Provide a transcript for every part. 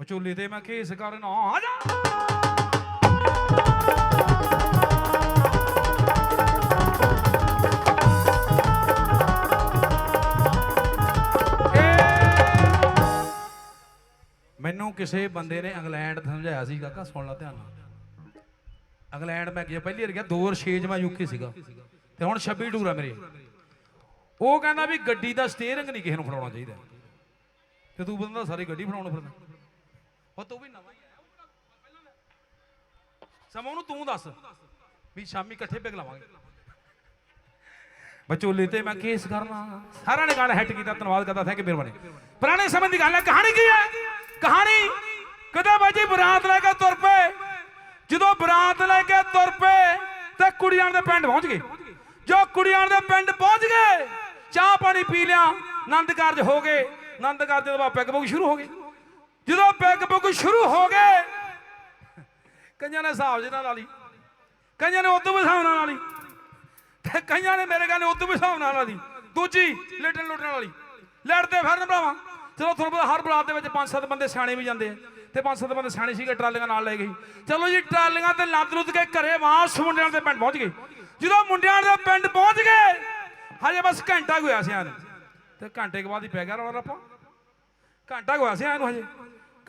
ਵਿਚੋਲੇ ਤੇ ਮੈਂ ਕੇਸ ਕਰਨ ਆ ਜਾ। ਮੈਨੂੰ ਕਿਸੇ ਬੰਦੇ ਨੇ ਇੰਗਲੈਂਡ ਸਮਝਾਇਆ ਸੀ ਕਾਕਾ ਸੁਣ ਲੈ ਧਿਆਨ ਨਾਲ। ਇੰਗਲੈਂਡ ਮੈਂ ਗਿਆ, ਪਹਿਲੀ ਵਾਰ ਗਿਆ 2006 ਚ ਮੈਂ ਯੂਕੇ ਸੀਗਾ। ਤੇ ਹੁਣ 26 ਟੂਰ ਆ ਮੇਰੇ। ਉਹ ਕਹਿੰਦਾ ਵੀ ਗੱਡੀ ਦਾ ਸਟੀਅਰਿੰਗ ਨਹੀਂ ਕਿਸੇ ਨੂੰ ਫੜਾਉਣਾ ਚਾਹੀਦਾ। ਤੇ ਤੂੰ ਬੰਦਾ ਸਾਰੀ ਗੱਡੀ ਫੜਾਉਣ ਫਿਰਦਾ। ਉਹ ਤੂੰ ਵੀ ਨਵਾਂ ਹੀ ਆਇਆ। ਸਮਾਂ ਨੂੰ ਤੂੰ ਦੱਸ, ਵੀ ਸ਼ਾਮੀ ਇਕੱਠੇ ਪਿਗ ਲਾਵਾਂਗੇ। ਬਚੋਲੇ ਤੇ ਮੈਂ ਕੇਸ ਕਰਨਾ। ਸਾਰਿਆਂ ਨੇ ਗਾਣਾ ਹਿੱਟ ਕੀਤਾ, ਧੰਨਵਾਦ ਕਰਦਾ ਥੈਂਕ ਯੂ ਮਿਹਰਬਾਨੀ ਪੁਰਾਣੇ ਸਮੇਂ ਦੀ ਗੱਲ ਹੈ, ਕਹਾਣੀ ਕੀ ਹੈ? ਕਹਾਣੀ, ਕਦੇ ਬਾਜੀ ਬਰਾਤ ਲੈ ਕੇ ਤੁਰ ਪਏ। ਜਦੋਂ ਬਰਾਤ ਲੈ ਕੇ ਤੁਰ ਪਏ, ਤੇ ਕੁੜੀਆਂ ਦੇ ਪਿੰਡ ਪਹੁੰਚ ਗਏ। ਜੋ ਕੁੜੀਆਂ ਦੇ ਪਿੰਡ ਪਹੁੰਚ ਗਏ, ਚਾਹ ਪਾਣੀ ਪੀ ਲਿਆ, ਆਨੰਦ ਕਾਰਜ ਹੋ ਗਏ। ਆਨੰਦ ਕਾਰਜ ਤੋਂ ਬਾਅਦ ਪੈਗ ਬੁਗ ਸ਼ੁਰੂ ਹੋ ਗਏ। ਜਦੋਂ ਪੈਗ ਪੁਗ ਸ਼ੁਰੂ ਹੋ ਗਏ, ਕਈਆਂ ਨੇ ਹਿਸਾਬ ਜਿਹਨਾਂ ਲਾ ਲਈ ਕਈਆਂ ਨੇ ਉਦੋਂ ਹਿਸਾਬ ਨਾਲ ਲਈ ਤੇ ਕਈਆਂ ਨੇ ਮੇਰੇ ਕਹਿੰਦੇ ਉਦੋਂ ਹਿਸਾਬ ਨਾਲ ਲਾ ਦੂਜੀ, ਲੇਟਣ ਲੁੱਟਣ ਵਾਲੀ। ਲੜਦੇ ਫਿਰਨ ਭਰਾਵਾ। ਚਲੋ ਤੁਹਾਨੂੰ ਪਤਾ ਹਰ ਬਰਾਤ ਦੇ ਵਿੱਚ ਪੰਜ ਸੱਤ ਬੰਦੇ ਸਿਆਣੇ ਵੀ ਜਾਂਦੇ ਆ, ਤੇ ਪੰਜ ਸੱਤ ਬੰਦੇ ਸਿਆਣੇ ਸੀਗੇ, ਟਰਾਲੀਆਂ ਨਾਲ ਲੈ ਗਈ ਚਲੋ ਜੀ, ਟਰਾਲੀਆਂ ਤੇ ਲੱਦ ਲੁੱਦ ਕੇ ਘਰੇ ਵਾਪਸ ਮੁੰਡਿਆਂ ਦੇ ਪਿੰਡ ਪਹੁੰਚ ਗਏ। ਜਦੋਂ ਮੁੰਡਿਆਂ ਦੇ ਪਿੰਡ ਪਹੁੰਚ ਗਏ, ਹਜੇ ਬਸ ਘੰਟਾ ਹੋਇਆ ਸੀ ਆਨ ਤੇ ਘੰਟੇ ਕੇ ਬਾਅਦ ਹੀ ਪੈ ਗਿਆ ਰੌਲਾ ਰੱਪਾ ਘੰਟਾ ਕੁ ਹੋਇਆ ਸੀ ਇਹਨੂੰ ਹਜੇ।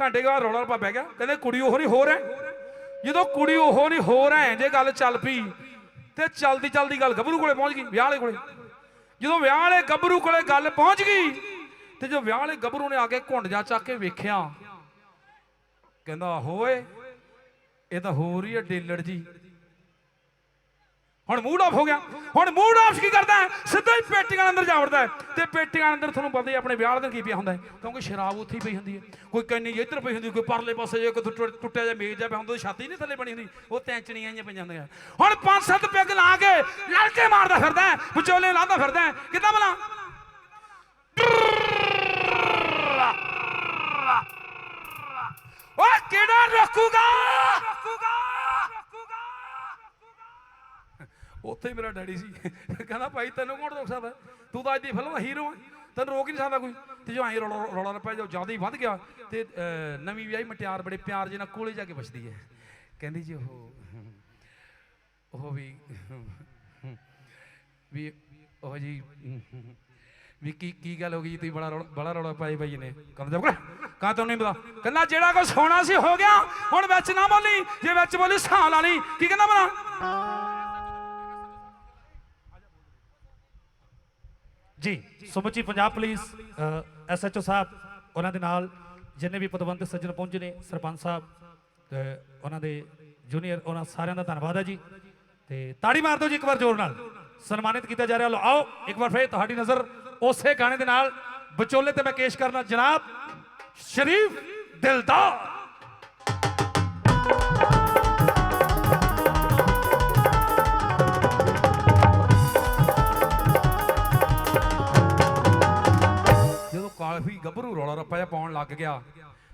ਘੰਟੇ ਕੇ ਬਾਅਦ ਰੌਲਾ ਰੱਪਾ ਪੈ ਗਿਆ। ਕਹਿੰਦੇ ਕੁੜੀ ਉਹ ਨਹੀਂ ਹੋਰ ਹੈ। ਜਦੋਂ ਕੁੜੀ ਉਹ ਨਹੀਂ ਹੋਰ ਹੈ, ਜੇ ਗੱਲ ਚੱਲ ਪਈ, ਤੇ ਚਲਦੀ ਚਲਦੀ ਗੱਲ ਗੱਭਰੂ ਕੋਲੇ ਪਹੁੰਚ ਗਈ, ਵਿਆਹ ਵਾਲੇ ਕੋਲੇ। ਜਦੋਂ ਵਿਆਹ ਵਾਲੇ ਗੱਭਰੂ ਕੋਲੇ ਗੱਲ ਪਹੁੰਚ ਗਈ, ਤੇ ਜਦੋਂ ਵਿਆਹ ਵਾਲੇ ਗੱਭਰੂ ਨੇ ਆ ਕੇ ਘੁੰਡ ਜਾ ਚੱਕ ਕੇ ਵੇਖਿਆ, ਕਹਿੰਦਾ ਹੋਏ ਇਹ ਤਾਂ ਹੋਰ ਹੀ ਹੈ ਡੇਲੜ ਜੀ। ਹੁਣ ਮੂਡ ਆਫ ਹੋ ਗਿਆ। ਹੁਣ ਮੂਡ ਆਫ ਕੀ ਕਰਦਾ ਸਿੱਧਾ ਹੀ ਪੇਟੀਆਂ ਅੰਦਰ ਜਾ ਵੜਦਾ ਤੇ ਪੇਟੀਆਂ ਅੰਦਰ ਤੁਹਾਨੂੰ ਪਤਾ ਹੀ ਆਪਣੇ ਵਿਆਹ ਦਿਨ ਕੀ ਪਿਆ ਹੁੰਦਾ ਕਿਉਂਕਿ ਸ਼ਰਾਬ ਉੱਥੇ ਹੀ ਪਈ ਹੁੰਦੀ ਹੈ। ਕੋਈ ਕੰਨੀ ਇੱਧਰ ਪਈ ਹੁੰਦੀ, ਕੋਈ ਪਰਲੇ ਪਾਸੇ ਜੇ ਕੋਈ ਟੁੱਟਿਆ ਜਿਹਾ ਮੇਜ਼ ਜਿਹਾ ਪਿਆ ਹੁੰਦਾ ਛਾਤੀ ਨਹੀਂ ਥੱਲੇ ਬਣੀ ਹੁੰਦੀ। ਉਹ ਤੈਂਚਣੀਆਂ ਜਿਹੀਆਂ ਪਈਆਂ ਹੁੰਦੀਆਂ। ਹੁਣ ਪੰਜ ਸੱਤ ਪੈਗ ਲਾ ਕੇ ਲੜਕੇ ਮਾਰਦਾ ਫਿਰਦਾ ਵਿਚੋਲੇ ਲਾਉਂਦਾ ਫਿਰਦਾ ਹੈ। ਕਿੱਦਾਂ ਭਲਾ? ਓਏ ਕਿਹੜਾ ਰੱਖੂਗਾ? ਉੱਥੇ ਹੀ ਮੇਰਾ ਡੈਡੀ ਸੀ। ਕਹਿੰਦਾ ਭਾਈ ਤੈਨੂੰ ਕੌਣ ਰੋਕ ਸਕਦਾ? ਤੂੰ ਤਾਂ ਅੱਜ ਦੀ ਫਿਲਮ ਹੀਰੋ ਹੈ ਤੈਨੂੰ ਰੋਕ ਹੀ ਨਹੀਂ ਸਕਦਾ ਕੋਈ। ਤੇ ਜੋ ਐਂ ਰੌਲਾ ਰੌਲਾ ਰੱਪਿਆ ਜੋ ਜ਼ਿਆਦਾ ਹੀ ਵੱਧ ਗਿਆ, ਤੇ ਨਵੀਂ ਵਿਆਹੀ ਮਟਿਆਰ ਬੜੇ ਪਿਆਰ ਜਿਹੇ ਨਾਲ ਕੋਲੇ ਜਾ ਕੇ ਬਸਦੀ ਹੈ। ਕਹਿੰਦੀ ਜੀ ਉਹ ਉਹ ਵੀ ਵੀ ਉਹ ਜੀ, ਵੀ ਕੀ ਕੀ ਗੱਲ ਹੋ ਗਈ ਤੁਸੀਂ ਬੜਾ ਰੌਲਾ- ਬੜਾ ਰੌਲਾ ਪਾਈ ਬਾਈ ਨੇ। ਕਹਿੰਦਾ ਜਬ ਕਾ ਤੁਹਾਨੂੰ ਨਹੀਂ ਪਤਾ ਕਹਿੰਦਾ ਜਿਹੜਾ ਕੁਝ ਹੋਣਾ ਸੀ ਹੋ ਗਿਆ। ਹੁਣ ਵਿੱਚ ਨਾ ਬੋਲੀ। ਜੇ ਵਿੱਚ ਬੋਲੀ ਸਾਹ ਲਾ ਲਈ। ਕੀ ਕਹਿੰਦਾ ਬਣਾ ਜੀ ਸਮੁੱਚੀ ਪੰਜਾਬ ਪੁਲਿਸ ਐਸਐਚਓ ਸਾਹਿਬ, ਉਹਨਾਂ ਦੇ ਨਾਲ ਜਿੰਨੇ ਵੀ ਪਤਵੰਤ ਸੱਜਣ ਪਹੁੰਚੇ ਨੇ, ਸਰਪੰਚ ਸਾਹਿਬ ਉਹਨਾਂ ਦੇ ਜੂਨੀਅਰ ਉਹਨਾਂ ਸਾਰਿਆਂ ਦਾ ਧੰਨਵਾਦ ਹੈ ਜੀ। ਤੇ ਤਾੜੀ ਮਾਰ ਦਿਓ ਜੀ ਇੱਕ ਵਾਰ ਜ਼ੋਰ ਨਾਲ। ਸਨਮਾਨਿਤ ਕੀਤਾ ਜਾ ਰਿਹਾ, ਲਓ, ਆਓ, ਇੱਕ ਵਾਰ ਫੇਰ ਤੁਹਾਡੀ ਨਜ਼ਰ ਉਸੇ ਗਾਣੇ ਦੇ ਨਾਲ। ਵਿਚੋਲੇ ਤੇ ਮੈਂ ਪੇਸ਼ ਕਰਨਾ, ਜਨਾਬ ਸ਼ਰੀਫ ਦਿਲਦਾਰ। ਜਦੋਂ ਕਾਫੀ ਗੱਭਰੂ ਰੌਲਾ ਰੱਪਾ ਜਿਹਾ ਪਾਉਣ ਲੱਗ ਗਿਆ।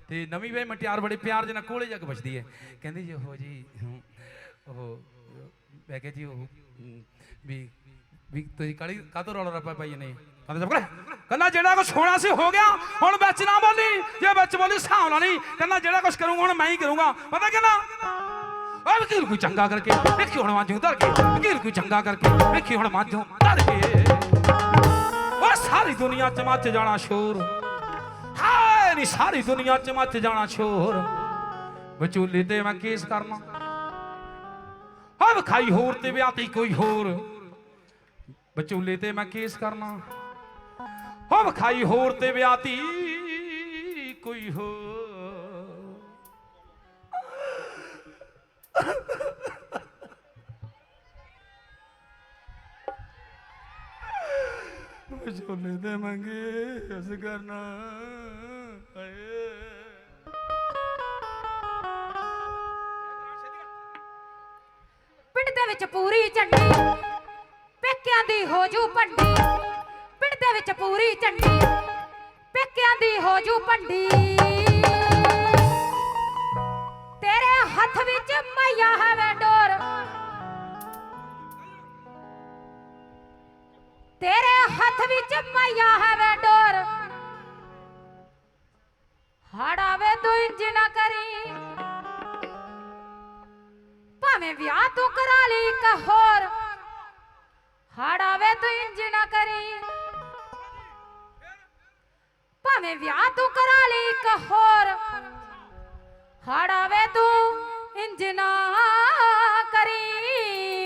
ਤੇ ਨਵੀਂ ਵੇ ਮਟਿਆਰ ਬੜੇ ਪਿਆਰ ਜਨਾ ਕੋਲੇ ਜਾ ਕੇ ਹੈ ਕਹਿੰਦੀ ਜੀ ਉਹ ਜੀ ਉਹ ਮੈਂ ਕਿਹਾ ਜੀ ਉਹ ਵੀ ਵੀ ਤੁਸੀਂ ਕਾਲੀ ਕਾਤੋਂ ਰੌਲਾ ਰੱਪਾ ਪਾਈ ਨੇ ਕਹਿੰਦਾ ਜਬ ਕਹਿੰਦਾ, ਜਿਹੜਾ ਕੁਛ ਹੋਣਾ ਸੀ ਹੋ ਗਿਆ, ਹੁਣ ਵਿੱਚ ਨਾ ਬੋਲੀ। ਜੇ ਵਿੱਚ ਬੋਲੀ, ਹਿਸਾਬ ਨਾਲ ਨਹੀਂ ਕਹਿੰਦਾ, ਜਿਹੜਾ ਕੁਛ ਕਰੂੰਗਾ, ਹੁਣ ਮੈਂ ਹੀ ਕਰੂੰਗਾ। ਪਤਾ ਕਹਿੰਦਾ? ਓਏ ਵਕੀਲ ਕੋਈ ਚੰਗਾ ਕਰਕੇ, ਵੇਖੀ ਹੁਣ ਮਾਂਜੂ ਧਰ ਕੇ। ਵਕੀਲ ਕੋਈ ਚੰਗਾ ਕਰਕੇ, ਵੇਖੀ ਹੁਣ ਮਾਂਜੂ ਧਰ ਕੇ। ਸਾਰੀ ਦੁਨੀਆ ਚ ਮੱਚ ਜਾਣਾ ਸ਼ੋਰ। ਹਾਏ ਨੀ, ਸਾਰੀ ਦੁਨੀਆ ਚ ਮੱਚ ਜਾਣਾ ਸ਼ੋਰ। ਵਿਚੋਲੇ ਤੇ ਮੈਂ ਕੇਸ ਕਰਨਾ। ਹਾਂ ਵਿਖਾਈ ਹੋਰ ਤੇ ਵਿਆਹਤੀ ਕੋਈ ਹੋਰ। ਵਿਚੂਲੇ ਤੇ ਮੈਂ ਕੇਸ ਕਰਨਾ। ਹਾਂ ਵਿਖਾਈ ਹੋਰ ਤੇ ਵਿਆਹਤੀ ਕੋਈ ਹੋਰ। ਵਿਚੋਲੇ ਤੇ ਮੰਗੇ ਅਸ ਕਰਨਾ ਹਾਏ ਪਿੰਡ ਦੇ ਵਿੱਚ ਪੂਰੀ ਝੰਡੀ, ਪੇਕਿਆਂ ਦੀ ਹੋ ਭੰਡੀ। ਪਿੰਡ ਦੇ ਵਿੱਚ ਪੂਰੀ ਝੰਡੀ, ਪੇਕਿਆਂ ਦੀ ਹੋਜੂ ਭੰਡੀ। ਤੇਰੇ ਹੱਥ ਵਿੱਚ ਮਈਆ ਹੈ ਡੋਰ ਤੇਰੇ ਹੱਥ ਵਿੱਚ ਮਈਆ ਹੈ ਡੋਰ। ਹੜਾਵੇ ਦੁਈ ਇੰਜ ਨਾ ਕਰੀ। ਭਾਵੇਂ ਵਿਆਹ ਤੂੰ ਕਰਾ ਲਈ ਇੱਕ ਹੋਰ। ਹੜਾਵੇ ਤੂੰ ਇੰਜ ਨਾ ਕਰੀ। ਭਾਵੇਂ ਵਿਆਹ ਤੂੰ ਕਰਾ ਲਈ ਇੱਕ ਹੋਰ। ਹੜਾਵੇ ਤੂੰ ਇੰਜ ਨਾ ਕਰੀ।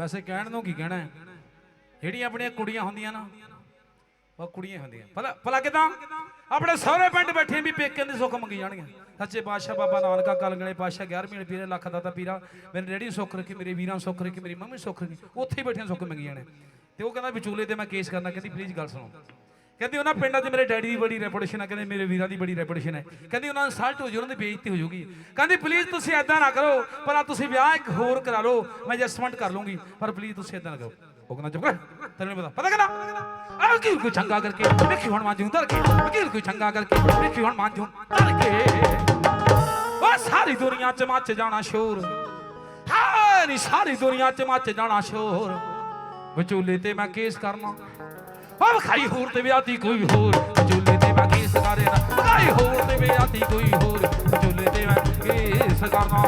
ਵੈਸੇ ਕਹਿਣ ਨੂੰ ਕੀ ਕਹਿਣਾ ਹੈ? ਜਿਹੜੀਆਂ ਆਪਣੀਆਂ ਕੁੜੀਆਂ ਹੁੰਦੀਆਂ ਨਾ, ਉਹ ਕੁੜੀਆਂ ਹੁੰਦੀਆਂ। ਭਲਾ ਭਲਾ ਕਿਦਾਂ? ਆਪਣੇ ਸਾਰੇ ਪਿੰਡ ਬੈਠੇ ਵੀ ਪੇਕਿਆਂ ਦੀ ਸੁੱਖ ਮੰਗੀ ਜਾਣਗੇ ਸੱਚੇ ਪਾਤਸ਼ਾਹ ਬਾਬਾ ਨਾਨਕਾ ਕਲਗਲੇ ਪਾਤਸ਼ਾਹ 11ਵੀਂ ਪੀਰੇ, ਲੱਖ ਦਾਤਾ ਪੀਰਾ, ਮੇਰੇ ਰੇੜੀ ਸੁੱਖ ਰੱਖੀ, ਮੇਰੇ ਵੀਰਾਂ ਸੁੱਖ ਰੱਖੀ, ਮੇਰੀ ਮੰਮੀ ਸੁੱਖ ਰੱਖੀ, ਉੱਥੇ ਹੀ ਬੈਠੀਆਂ ਸੁੱਖ ਮੰਗੀ ਜਾਣੇ ਤੇ ਉਹ ਕਹਿੰਦਾ ਵਿਚੂਲੇ ਤੇ ਮੈਂ ਕੇਸ ਕਰਨਾ, ਕਹਿੰਦੀ ਪਲੀਜ਼ ਗੱਲ ਸੁਣੋ। ਕਹਿੰਦੀ ਉਹਨਾਂ ਪਿੰਡਾਂ 'ਚ ਮੇਰੇ ਡੈਡੀ ਦੀ ਬੜੀ ਰੈਪੂਟੇਸ਼ਨ ਹੈ ਕਹਿੰਦੇ ਮੇਰੇ ਵੀਰਾਂ ਦੀ ਬੜੀ ਰੈਪੂਟੇਸ਼ਨ ਹੈ ਕਹਿੰਦੀ ਉਹਨਾਂ ਨੂੰ ਸਲਟ ਹੋ ਜੂ ਉਹਨਾਂ ਦੀ ਬੇਇੱਜ਼ਤੀ ਹੋ ਜੂਗੀ ਕਹਿੰਦੀ ਪਲੀਜ਼ ਤੁਸੀਂ ਐਦਾਂ ਨਾ ਕਰੋ, ਪਰ ਆ ਤੁਸੀਂ ਵਿਆਹ ਇੱਕ ਹੋਰ ਕਰਾ ਲਓ, ਮੈਂ ਐਡਜਸਟਮੈਂਟ ਕਰ ਲੂੰਗੀ ਪਰ ਪਲੀਜ਼ ਤੁਸੀਂ ਐਦਾਂ ਨਾ ਕਰੋ। ਉਹ ਕਹਿੰਦਾ, ਚੁੱਪ ਕਰ ਤੈਨੂੰ ਪਤਾ। ਪਤਾ ਕਹਿੰਦਾ? ਆ ਕੀ ਕੋਈ ਚੰਗਾ ਕਰਕੇ, ਵੇਖੀ ਹੁਣ ਮਾਂਜੂ ਧਰ ਕੇ ਵਕੀਲ ਕੋਈ ਚੰਗਾ ਕਰਕੇ, ਵੇਖੀ ਹੁਣ ਮਾਂਜੂ ਧਰ ਕੇ ਉਹ ਸਾਰੀ ਦੁਨੀਆ 'ਚ ਮੱਚ ਜਾਣਾ ਸ਼ੋਰ ਹਾਂ ਨੀ, ਸਾਰੀ ਦੁਨੀਆ 'ਚ ਮੱਚ ਜਾਣਾ ਸ਼ੋਰ। ਵਿਚੋਲੇ ਤੇ ਮੈਂ ਕੇਸ ਕਰਨਾ ਉਹ ਵਿਖਾਈ ਹੋਰ ਤੇ ਵਿਆਹਤੀ ਕੋਈ ਹੋਰ। ਵਿਚੋਲੇ ਤੇ ਮੈਂ ਕੇਸ ਕਰੇ ਨਾ ਵਿਖਾਈ ਹੋਰ ਤੇ ਵਿਆਹਤੀ ਕੋਈ ਹੋਰ। ਵਿਚੋਲੇ ਤੇ ਮੈਂ ਕੇਸ ਕਰਨਾ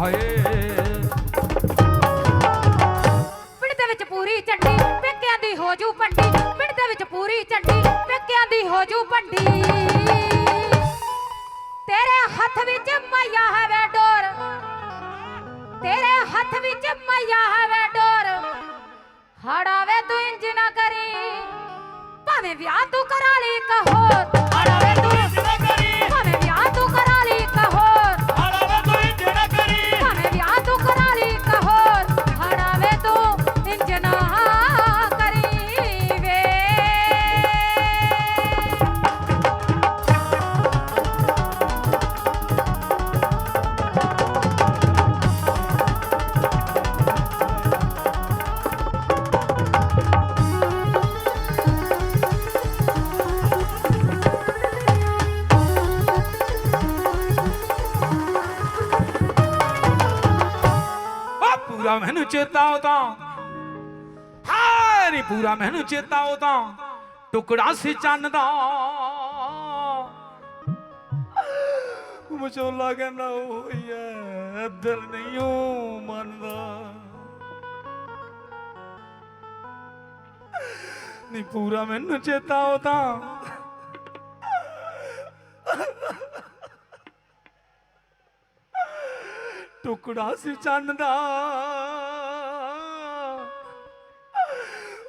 ਹਾਏ। ਪਿੰਡ ਦੇ ਵਿੱਚ ਪੂਰੀ ਝੰਡੀ, ਪੇਕਿਆਂ ਦੀ ਹੋ ਜੂ ਪੰਡੀ ਪਿੰਡ ਦੇ ਵਿੱਚ ਪੂਰੀ ਝੰਡੀ, ਪੇਕਿਆਂ ਦੀ ਹੋ ਜੂ ਪੰਡੀ ਤੇਰੇ ਹੱਥ ਵਿੱਚ ਮਾਇਆ ਹੈ ਵੇ ਡੋਰ। ਤੇਰੇ ਹੱਥ ਵਿੱਚ ਮਾਇਆ ਹੈ ਵੇ ਡੋਰ। ਹੜਾਵੇ ਤੂੰ ਇੰਜ ਨਾ ਕਰੀ। ਭਾਵੇਂ ਵਿਆਹ ਤੂੰ ਕਰਾ ਲਈ ਇੱਕ ਹੋਰ। ਚੇਤਾ ਉਹ ਤਾਂ ਪੂਰਾ ਮੈਨੂੰ ਚੇਤਾ ਉਹ ਤਾਂ। ਟੁਕੜਾ ਸੀ ਚੰਨ ਦਾ। ਵਿਚੋਲਾ ਕਹਿੰਦਾ ਉਹ ਹੀ ਦਿਲ ਨਹੀਂ ਉਹ ਮੰਨਦਾ। ਨੀ ਪੂਰਾ ਮੈਨੂੰ ਚੇਤਾ ਉਹ ਤਾਂ। ਟੁਕੜਾ ਸੀ ਚੰਨ ਦਾ।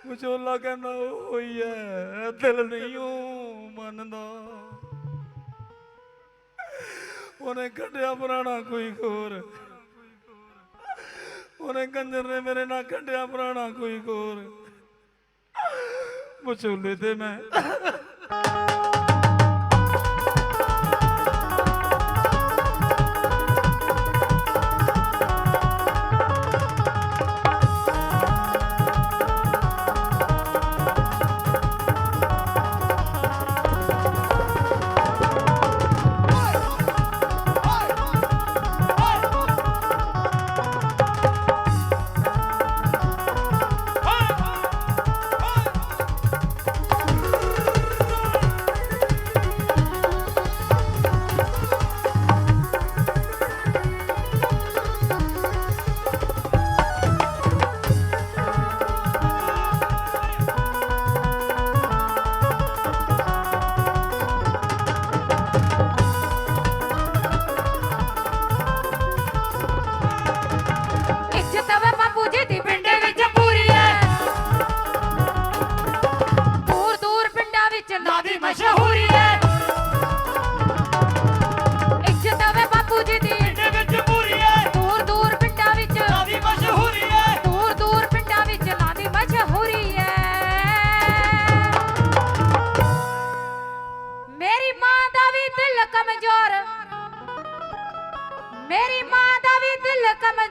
ਵਿਚੋਲਾ ਕਹਿੰਦਾ ਉਹ ਹੈ ਦਿਲ ਨਹੀਂ ਉਹ ਮੰਨਦਾ। ਉਹਨੇ ਕੱਢਿਆ ਪੁਰਾਣਾ ਕੋਈ ਹੋਰ ਉਹਨੇ ਕੰਜਰ ਨੇ ਮੇਰੇ ਨਾਲ ਕੱਢਿਆ ਪੁਰਾਣਾ ਕੋਈ ਹੋਰ ਵਿਚੋਲੇ ਤੇ ਮੈਂ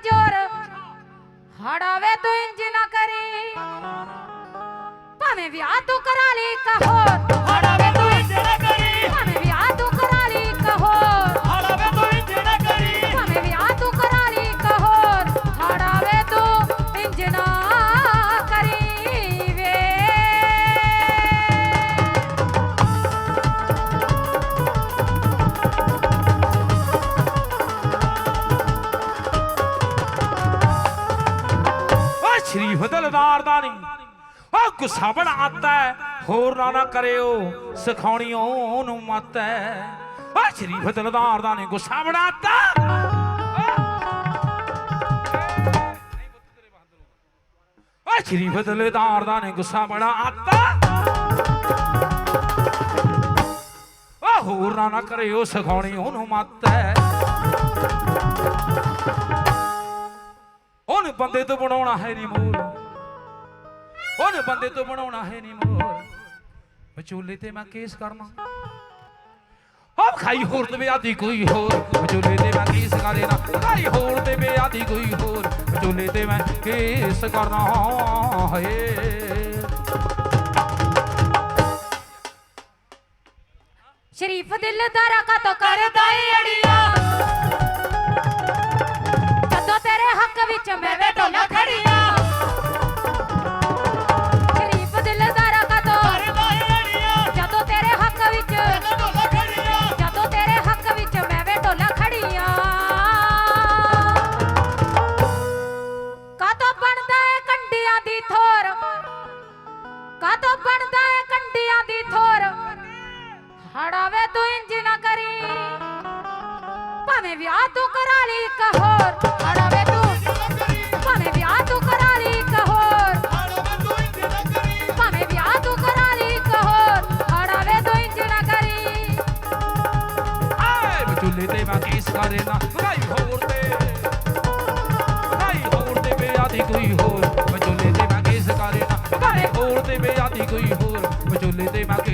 ਦਿਲ ਕਮਜ਼ੋਰ ਹੜਾਵੇ ਤੂੰ ਇੰਜ ਨਾ ਕਰੀ। ਭਾਵੇਂ ਵਿਆਹ ਤੂੰ ਕਰਾ ਲਈ ਇੱਕ ਉਹ ਗੁੱਸਾ ਬੜਾ ਆਤਾ ਹੈ। ਹੋਰ ਨਾ ਨਾ ਕਰਿਓ ਸਿਖਾਉਣੀ ਉਹਨੂੰ ਮਤ ਹੈ। ਉਹ ਸ਼ਰੀਫ ਦਿਲਦਾਰ ਦਾ ਨਹੀਂ ਗੁੱਸਾ ਬੜਾ ਆਤਾ। ਉਹ ਸ਼ਰੀਫ ਦਾ ਨੇ ਗੁੱਸਾ ਬੜਾ ਆਤਾ। ਹੋਰ ਨਾ ਨਾ ਕਰਿਓ ਸਿਖਾਉਣੀ ਉਹਨੂੰ ਮਤ ਹੈ। ਉਹਨੇ ਬੰਦੇ ਤੋਂ ਬਣਾਉਣਾ ਹੈ ਨਹੀਂ ਮੋਰ ਉਹਨੇ ਬੰਦੇ ਤੋਂ ਬਣਾਉਣਾ ਹੈ ਨਹੀਂ ਮੋਰ। ਵਿਚੋਲੇ ਤੇ ਮੈਂ ਕੇਸ ਕਰਨਾ। ਆਪ ਖਾਈ ਹੋਰ ਤੇ ਆਦੀ ਕੋਈ ਹੋਰ। ਵਿਚੋਲੇ ਤੇ ਮੈਂ ਕੇਸ ਕਰੇ ਨਾ ਖਾਈ ਹੋਰ ਤੇ ਆਦੀ ਕੋਈ ਹੋਰ। ਵਿਚੋਲੇ ਤੇ ਮੈਂ ਕੇਸ ਕਰਨਾ ਹੈ। ਸ਼ਰੀਫ ਦਿਲਦਾਰਾ ਕਾ ਤੋ ਕਰਦਾ ਏ ਅੜੀਆਂ। ਜਦੋਂ ਤੇਰੇ ਹੱਕ ਵਿੱਚ ਮੈਂ ਵੇ ਢੋਲਾ ਖੜੀਆਂ। ਕੰਡਿਆਂ ਦੀ ਥੋਰ। ਕਾਤੋਂ ਬਣਦਾ ਏ ਕੰਡਿਆਂ ਦੀ ਥੋਰ? ਹੜਾਵੇ ਤੂੰ ਇੰਜ ਨਾ ਕਰੀ। ਭਾਵੇਂ ਵਿਆਹ ਤੂੰ ਕਰਾ ਲਈ ਇੱਕ ਹੋਰ। ਹੜਾਵੇ ਤੂੰ। ਭਾਵੇਂ ਵਿਆਹ ਤੂੰ ਕਰਾ ਲਈ ਇੱਕ ਹੋਰ। ਭਾਵੇਂ ਵਿਆਹ ਤੂੰ ਕਰਾ ਲਈ ਇੱਕ ਹੋਰ। ਹੜਾਵੇ ਤੂੰ ਇੰਜ ਨਾ ਕਰੀ। ਆਏ ਵਿਚੋਲੇ ਤੇ ਮੈਂ ਕੇਸ ਕਰੇ ਨਾ। ਭਾਈ ਹੋਰ ਤੇ। ਭਾਈ ਹੋਰ ਤੇ ਬੇਆਦੀ ਕੋਈ ਹੋਰ ਵਿਚੋਲੇ ਤੇ ਮੈਂ ਕੇਸ ਕਰੇ ਨਾ ਭਾਈ ਹੋਰ ਤੇ ਬੇਆਦੀ ਕੋਈ